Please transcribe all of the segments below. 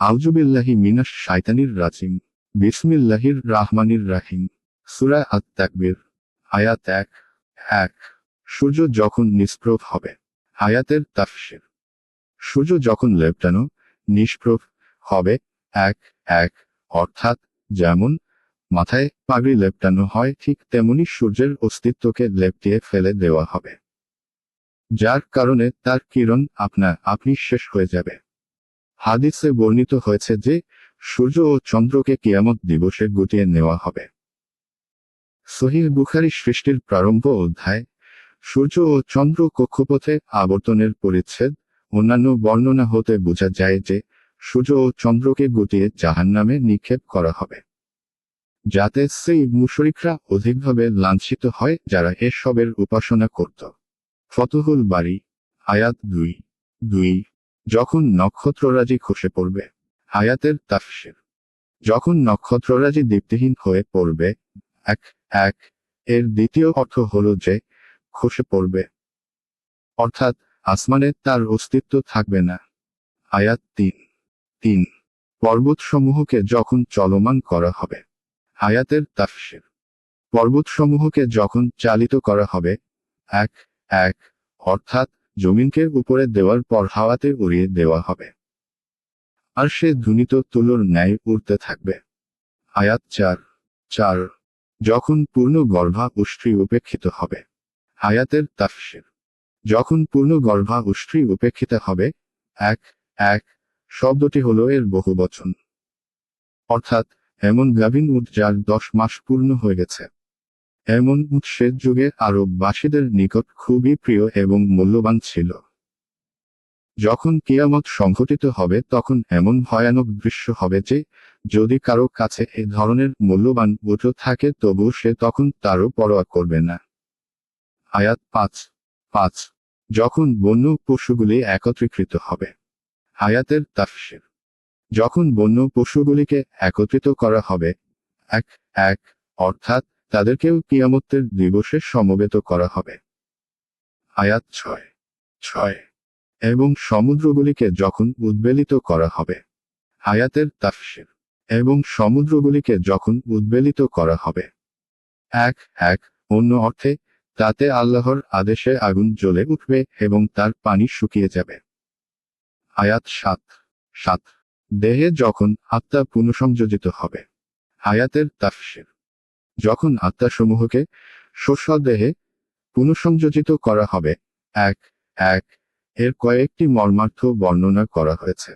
আউজুবিল্লাহি মিনাস শায়তানির রাজিম। বিসমিল্লাহির রাহমানির রাহিম। সুরা আত তাকবির আয়াত এক এক। সূর্য যখন নিষ্প্রভ হবে, আয়াতের তাফসির। সূর্য যখন লেপটানো, নিষ্প্রভ হবে, এক এক। অর্থাৎ যেমন মাথায় পাগড়ি লেপটানো হয়, ঠিক তেমনি সূর্যের অস্তিত্বকে লেপটিয়ে ফেলে দেওয়া হবে। যার কারণে তার কিরণ আপনা, আপনি শেষ হয়ে যাবে। হাদিসে বর্ণিত হয়েছে যে, সূর্য ও চন্দ্রকে কিয়ামত দিবসে গুটিয়ে নেওয়া হবে। সহিহ বুখারি সৃষ্টির প্রারম্ভ অধ্যায়, সূর্য ও চন্দ্র কক্ষপথে আবর্তনের পরিচ্ছেদ, অন্যান্য বর্ণনা হতে বোঝা যায় যে, সূর্য ও চন্দ্রকে গুটিয়ে জাহান্নামে নিক্ষেপ করা হবে। যাতে সেই মুশরিকরা অধিকভাবে লাঞ্ছিত হয় যারা এসবের উপাসনা করত। ফতহুল বাড়ি আয়াত দুই দুই যখন নক্ষত্ররাজি খসে পড়বে আয়াতের তাফসির। যখন নক্ষত্ররাজি দীপ্তিহীন হয়ে পড়বে, এক এক, এর দ্বিতীয় অর্থ হল যে, খসে পড়বে। অর্থাৎ, আসমানে তার অস্তিত্ব থাকবে না। আয়াত তিন তিন, পর্বতসমূহকে যখন চলমান করা হবে আয়াতের তাফসির। পর্বতসমূহকে যখন চালিত করা হবে, এক এক, অর্থাৎ জমিনকে উপরে দেওয়ার পর হাওয়াতে উড়িয়ে দেওয়া হবে। আর সে ধ্বনিত তুলোর ন্যায় উড়তে থাকবে। আয়াত চার চার, যখন পূর্ণ গর্ভা উষ্ট্রি উপেক্ষিত হবে। আয়াতের তাফসির, যখন পূর্ণ গর্ভা উষ্ট্রি উপেক্ষিত হবে, এক এক, শব্দটি হলো এর বহুবচন। অর্থাৎ, এমন গাভিন উট যার দশ মাস পূর্ণ হয়ে গেছে। এমন উট সে যুগে আরববাসীদের নিকট খুবই প্রিয় এবং মূল্যবান ছিল। যখন কিয়ামত সংঘটিত হবে, তখন এমন ভয়ানক দৃশ্য হবে যে, যদি কারও কাছে এ ধরনের মূল্যবান উট থাকে, তবু সে তখন তারও পরোয়া করবে না। আয়াত পাঁচ পাঁচ, যখন বন্য পশুগুলি একত্রীকৃত হবে। আয়াতের তাফসির, যখন বন্য পশুগুলিকে একত্রিত করা হবে, এক এক, অর্থাৎ তাদেরকেও কিয়ামতের দিবসে সমবেত করা হবে। আয়াত ছয় ছয়। এবং সমুদ্রগুলিকে যখন উদ্বেলিত করা হবে, আয়াতের তাফসির। এবং সমুদ্রগুলিকে যখন উদ্বেলিত করা হবে, এক এক, অন্য অর্থে, তাতে আল্লাহর আদেশে আগুন জ্বলে উঠবে এবং তার পানি শুকিয়ে যাবে। আয়াত সাত সাত। দেহে যখন আত্মা পুনঃসংযোজিত হবে, আয়াতের তাফসির। যখন আত্মাসমূহকে দেহে পুনঃসংযোজিত করা হবে, এক এক, এর কয়েকটি মর্মার্থ বর্ণনা করা হয়েছে।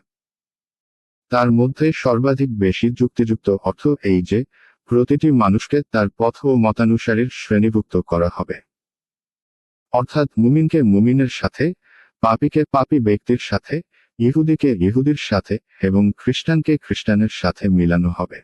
তার মধ্যে সর্বাধিক বেশি যুক্তিযুক্ত অর্থ এই যে, প্রতিটি মানুষকে তার পথ ও মতানুসারীর শ্রেণীভুক্ত করা হবে। অর্থাৎ মুমিনকে মুমিনের সাথে, পাপীকে পাপী ব্যক্তির সাথে, ইহুদিকে ইহুদির সাথে এবং খ্রিস্টানকে খ্রিস্টানের সাথে মিলানো হবে।